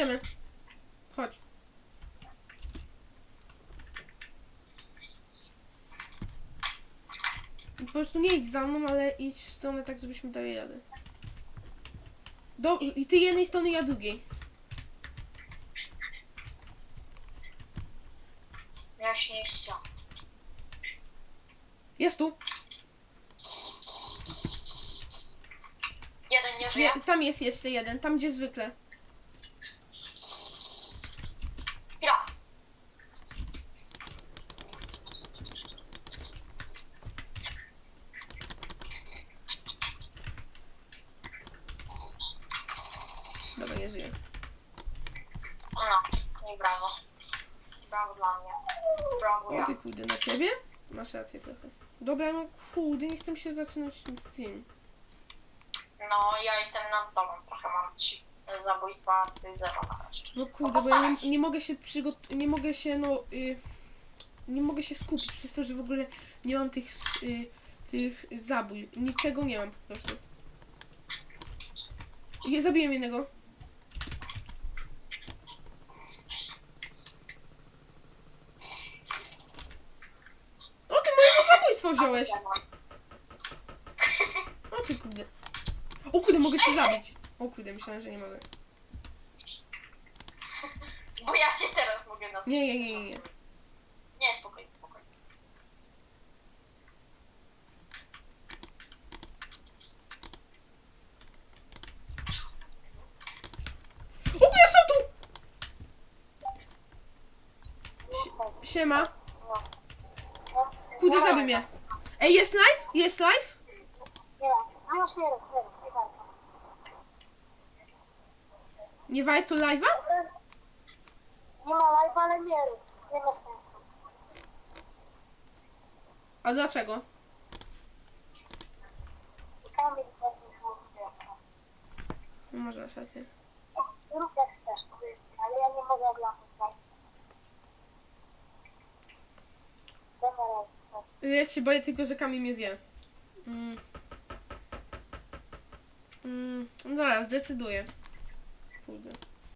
Idziemy. Chodź. Po prostu nie idź za mną, ale idź w stronę tak, żebyśmy dali radę. Do, I ty jednej strony, ja drugiej. Ja się nie. Jest tu. Jeden nie żyje. Je, tam jest jeszcze jeden, tam gdzie zwykle. Dobra, nie żyje. No, nie brawo. Brawo dla mnie. Brawo O ja. ty kurde, na ciebie? Masz rację trochę. Dobra, no kurde, nie chcę się zaczynać z tym. No, ja jestem nad tobą. Trochę mam trzy zabójstwa, ty zero na razie. No kurde, bo ja nie, nie mogę się przygotować, nie mogę się, no, y, nie mogę się skupić przez to, że w ogóle nie mam tych, y, tych zabój. Niczego nie mam po prostu. Ja zabiłem jednego. O, ty zabójstwo wziąłeś! O ty kurde. O kurde, mogę cię zabić. O kurde, myślałem, że nie mogę. Bo ja cię teraz mogę nas. Nie, nie, nie, nie, nie. Nie, spokojnie, spokojnie. O kurde, są tu! Sie- Siema. Kurde, zabij mnie. Ej, jest live? Jest live? Nie, już nie rób, nie rób, nie bardzo. Nie warto live'a? Nie ma live, ale nie rób, nie ma sensu. A dlaczego? I Kamil będzie znowu wieczorem. No może masz rację. Rób jak chcesz, ale ja nie mogę oglądać live. Dobra, live. Ja się boję tylko, że Kamil mnie zje. Mm. Mm, dobra, zdecyduję. Kurde.